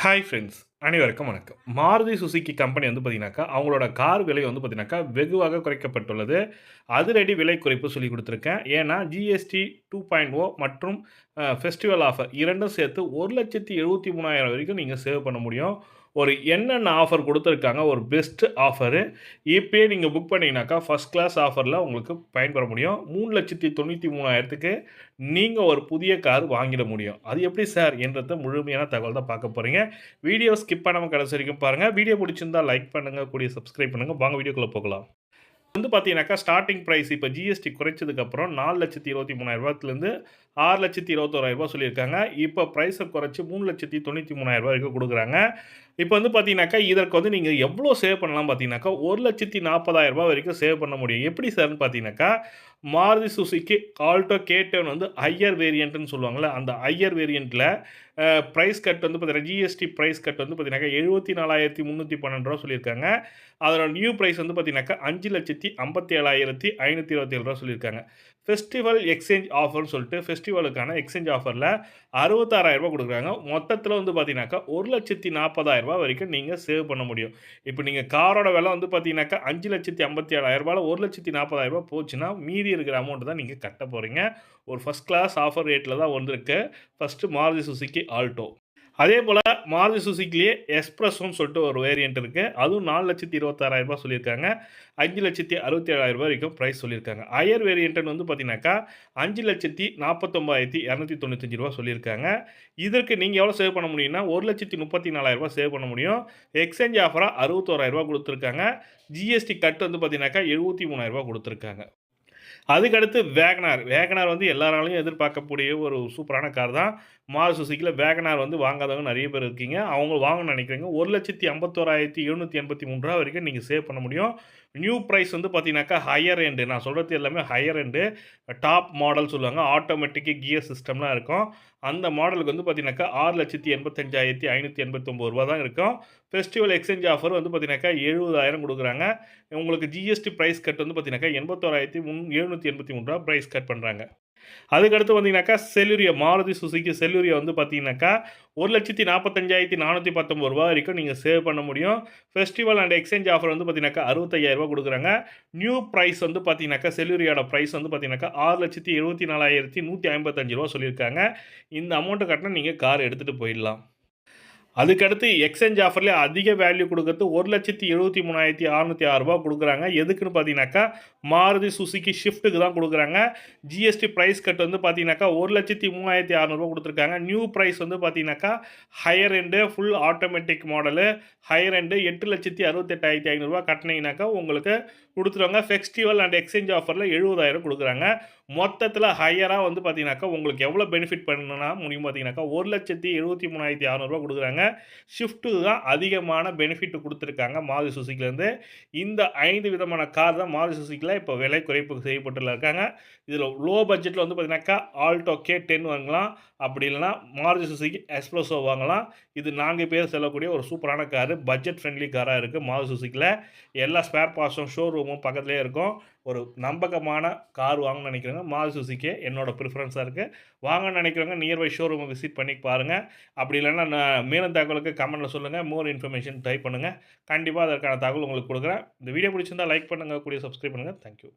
Hi friends, அனைவருக்கும் வணக்கம். Maruti Suzuki company வந்து பார்த்தீங்கன்னாக்கா அவங்களோட கார் விலை வந்து பார்த்தீங்கன்னாக்கா வெகுவாக குறைக்கப்பட்டுள்ளது. அதிரடி விலை குறைப்பு சொல்லி கொடுத்துருக்கேன். ஏன்னா ஜிஎஸ்டி டூ பாயிண்ட் ஓ மற்றும் ஃபெஸ்டிவல் ஆஃபர் இரண்டும் சேர்த்து ஒரு லட்சத்தி எழுபத்தி மூணாயிரம் வரைக்கும் நீங்கள் சேவ் பண்ண முடியும். ஒரு என்னென்ன ஆஃபர் கொடுத்துருக்காங்க ஒரு பெஸ்ட்டு ஆஃபரு இப்போயே நீங்கள் புக் பண்ணிங்கனாக்கா ஃபஸ்ட் கிளாஸ் ஆஃபரில் உங்களுக்கு பயன்பெற முடியும். மூணு லட்சத்தி தொண்ணூற்றி மூணாயிரத்துக்கு நீங்கள் ஒரு புதிய கார் வாங்கிட முடியும். அது எப்படி சார்? என்றத முழுமையான தகவல் தான் பார்க்க போகிறீங்க வீடியோஸ் ஸ்கிப் பண்ணாமல் கடைசி வரைக்கும் பாருங்கள் வீடியோ பிடிச்சிருந்தா லைக் பண்ணுங்கள் கூடிய சப்ஸ்கிரைப் பண்ணுங்கள் வாங்க வீடியோக்குள்ளே போகலாம். வந்து பார்த்தீங்கன்னாக்கா ஸ்டார்டிங் ப்ரைஸ் இப்போ ஜிஎஸ்டி குறைச்சதுக்கப்புறம் நாலு லட்சத்தி இருபத்தி மூணாயிரரூபாத்துலேருந்து ஆறு லட்சத்தி இருபத்தோராயிரரூபா சொல்லியிருக்காங்க. இப்போ ப்ரைஸை குறைச்சி மூணு லட்சத்தி தொண்ணூற்றி மூணாயிரரூபா வரைக்கும் கொடுக்குறாங்க. இப்போ வந்து பார்த்தீங்கன்னாக்கா இதற்கு வந்து நீங்கள் எவ்வளோ சேவ் பண்ணலாம் பார்த்தீங்கன்னாக்கா ஒரு லட்சத்தி நாற்பதாயிரரூபா வரைக்கும் சேவ் பண்ண முடியும். எப்படி சார்னு பார்த்தீங்கன்னாக்கா மாருதி சுசுக்கி ஆல்டோ கேட்டவன் வந்து ஹையர் வேரியண்ட்னு சொல்லுவாங்கள்ல அந்த ஹையர் வேரியண்ட்டில் ப்ரைஸ் கட் வந்து பார்த்தீங்கன்னா ஜிஎஸ்டி ப்ரைஸ் கட் வந்து பார்த்தீங்கன்னாக்கா எழுபத்தி நாலாயிரத்தி முந்நூற்றி பன்னெண்டு ரூபா சொல்லியிருக்காங்க. அதோட நியூ ப்ரைஸ் வந்து பார்த்தீங்கன்னாக்கா அஞ்சு லட்சத்தி ஐம்பத்தி ஏழாயிரத்தி ஐநூற்றி இருபத்தி ஏழு ரூபா சொல்லியிருக்காங்க. ஃபெஸ்டிவல் எக்ஸ்சேஞ்ச் ஆஃபர்னு சொல்லிட்டு ஃபெஸ்டிவலுக்கான எக்ஸ்சேஞ்ச் ஆஃபரில் அறுபத்தாறாயிரரூபா கொடுக்குறாங்க. மொத்தத்தில் வந்து பார்த்தீங்கன்னாக்கா ஒரு லட்சத்தி நாற்பதாயிரரூபா வரைக்கும் நீங்கள் சேவ் பண்ண முடியும். இப்போ நீங்கள் காரோட விலை வந்து பார்த்தீங்கன்னாக்கா அஞ்சு லட்சத்தி ஐம்பத்தி ஏழாயிரரூபாவில் ஒரு லட்சத்தி நாற்பதாயிரரூபா போச்சுன்னா மீதி இருக்கிற அமௌண்ட் தான் நீங்கள் கட்ட போகிறீங்க ஒரு ஃபஸ்ட் கிளாஸ் ஆஃபர் ரேட்டில் தான் வந்திருக்கு. First Maruti Suzuki Alto. அதே போல் மாருதி சுசுக்கிலேயே எக்ஸ்ப்ரெஸ்ஸுன்னு சொல்லிட்டு ஒரு வேரியண்ட் இருக்குது அதுவும் நாலு லட்சத்தி இருபத்தாறாயிரரூபா சொல்லியிருக்காங்க. அஞ்சு லட்சத்தி அறுபத்தி ஏழாயிரம் வரைக்கும் ப்ரைஸ் சொல்லியிருக்காங்க. ஹையர் வேரியண்ட்னு வந்து பார்த்தீங்கன்னாக்கா அஞ்சு லட்சத்தி நாற்பத்தொம்பாயிரத்தி இரநூத்தி தொண்ணூத்தஞ்சு ரூபா சொல்லியிருக்காங்க. இதற்கு நீங்கள் எவ்வளோ சேவ் பண்ண முடியும்னா ஒரு லட்சத்தி முப்பத்தி நாலாயிரரூபா சேவ் பண்ண முடியும். எக்ஸ்சேஞ்ச் ஆஃபராக அறுபத்தோராயிரரூபா கொடுத்துருக்காங்க. ஜிஎஸ்டி கட் வந்து பார்த்தீங்கன்னாக்கா எழுபத்தி மூணாயிரரூபா கொடுத்துருக்காங்க. அதுக்கடுத்து வேகனார். வேகனார் வந்து எல்லாராலையும் எதிர்பார்க்கக்கூடிய ஒரு சூப்பரான கார் தான். மாறு சுசுக்கியில் வேகனார் வந்து வாங்காதவங்க நிறைய பேர் இருக்கீங்க. அவங்க வாங்கணும்னு நினைக்கிறீங்க. ஒரு லட்சத்தி ஐம்பத்தோராயிரத்தி எழுநூற்றி எண்பத்தி மூணு ரூபா வரைக்கும் நீங்கள் சேவ் பண்ண முடியும். நியூ ப்ரைஸ் வந்து பார்த்தீங்கன்னாக்கா ஹையர் எண்டு நான் சொல்கிறது எல்லாமே ஹையர் எண்டு டாப் மாடல் சொல்லுவாங்க. ஆட்டோமேட்டிக்கு கியர் சிஸ்டம்லாம் இருக்கும். அந்த மாடலுக்கு வந்து பார்த்தீங்கன்னாக்கா ஆறு லட்சத்தி எண்பத்தஞ்சாயிரத்தி ஐநூற்றி எண்பத்தொம்பது ரூபா தான் இருக்கும். ஃபெஸ்டிவல் எக்ஸ்சேஞ்ச் ஆஃபர் வந்து பார்த்தீங்கன்னாக்கா எழுபதாயிரம் கொடுக்குறாங்க. உங்களுக்கு ஜிஎஸ்டி ப்ரைஸ் கட் வந்து பார்த்தீங்கன்னாக்கா எண்பத்தோராயிரத்தி முன் எழுநூற்றி எண்பத்தி மூணு ரூபா ப்ரைஸ் கட் பண்ணுறாங்க அதுக்கடுத்து வந்தீங்கன்னாக்கா செல்லுரியா மாருதி சுசுக்கி செல்லுரியா வந்து பார்த்தீங்கன்னாக்கா ஒரு லட்சத்தி நாற்பத்தஞ்சாயிரத்தி நானூற்றி பத்தொம்பது ரூபா வரைக்கும் நீங்கள் சேவ் பண்ண முடியும். ஃபெஸ்டிவல் அண்ட் எக்ஸ்சேஞ்ச் ஆஃபர் வந்து பார்த்தீங்கன்னாக்கா அறுபத்தையாயிரரூபா கொடுக்குறாங்க. நியூ ப்ரைஸ் வந்து பார்த்தீங்கன்னாக்கா செல்லுரியோட ப்ரைஸ் வந்து பார்த்தீங்கன்னாக்கா ஆறு லட்சத்தி எழுபத்தி நாலாயிரத்தி நூற்றி ஐம்பத்தஞ்சு ரூபா சொல்லியிருக்காங்க. இந்த அமௌண்ட்டை கட்டினா நீங்கள் கார் எடுத்துகிட்டு போயிடலாம். அதுக்கடுத்து எக்ஸ்சேஞ்ச் ஆஃபர்லேயே அதிக வேல்யூ கொடுக்கறது ஒரு லட்சத்தி எழுபத்தி மூணாயிரத்தி அறநூற்றி ஆறுரூபா கொடுக்குறாங்க. எதுக்குன்னு பார்த்தீங்கன்னாக்கா மாருதி சுசுக்கி ஷிஃப்ட்டுக்கு தான் கொடுக்குறாங்க. ஜிஎஸ்டி ப்ரைஸ் கட் வந்து பார்த்தீங்கன்னாக்கா ஒரு லட்சத்தி மூவாயிரத்தி அறநூறுபா கொடுத்துருக்காங்க. நியூ ப்ரைஸ் வந்து பார்த்தீங்கன்னாக்கா higher end full automatic model higher end எட்டு லட்சத்தி அறுபத்தெட்டாயிரத்தி ஐநூறுரூவா கட்டினீங்கனாக்கா உங்களுக்கு கொடுத்துருவாங்க. ஃபெஸ்டிவல் அண்ட் எக்ஸ்சேஞ்ச் ஆஃபரில் எழுபதாயிரம் கொடுக்குறாங்க. மொத்தத்தில் ஹையராக வந்து பார்த்தீங்கன்னாக்கா உங்களுக்கு எவ்வளோ பெனிஃபிட் பண்ணணும்னா முடியும் பார்த்தீங்கன்னாக்கா ஒரு லட்சத்தி எழுபத்தி மூணாயிரத்தி அறநூறுவா கொடுக்குறாங்க. ஷிஃப்ட்டு தான் அதிகமான பெனிஃபிட் கொடுத்துருக்காங்க. மாருதி சுசுக்கிலேருந்து இந்த ஐந்து விதமான கார் தான் மாருதி சுசுக்கியில் இப்போ விலை குறைப்பு செய்யப்பட்டுள்ள இருக்காங்க. இதில் லோ பட்ஜெட்டில் வந்து பார்த்தீங்கன்னாக்கா ஆல்டோ கே டென் வாங்கலாம். அப்படி இல்லைனா மாருதி சுசுக்கி எக்ஸ்ப்ரெஸோ வாங்கலாம். இது நான்கு பேர் செல்லக்கூடிய ஒரு சூப்பரான காரு பட்ஜெட் ஃப்ரெண்ட்லி காராக இருக்குது மாருதி சுசுக்கியில் எல்லா ஸ்பேர் பார்ட்ஸும் ஷோரூமும் பக்கத்துலேயே இருக்கும். ஒரு நம்பகமான கார் வாங்கணும்னு நினைக்கிறவங்க மாருதி சுசுக்கே என்னோடய ப்ரிஃபரன்ஸாக இருக்குது வாங்கணும்னு நினைக்கிறவங்க நியர்பை ஷோரூமை விசிட் பண்ணி பாருங்கள் அப்படி இல்லைன்னா நான் மேலும் தகவலுக்கு கமெண்ட்டில் சொல்லுங்கள் மோர் இன்ஃபர்மேஷன் டைப் பண்ணுங்கள் கண்டிப்பாக அதற்கான தகவல் உங்களுக்கு கொடுக்குறேன். இந்த வீடியோ பிடிச்சிருந்தால் லைக் பண்ணுங்கள் கூடிய சப்ஸ்கிரைப் பண்ணுங்கள் தேங்க்யூ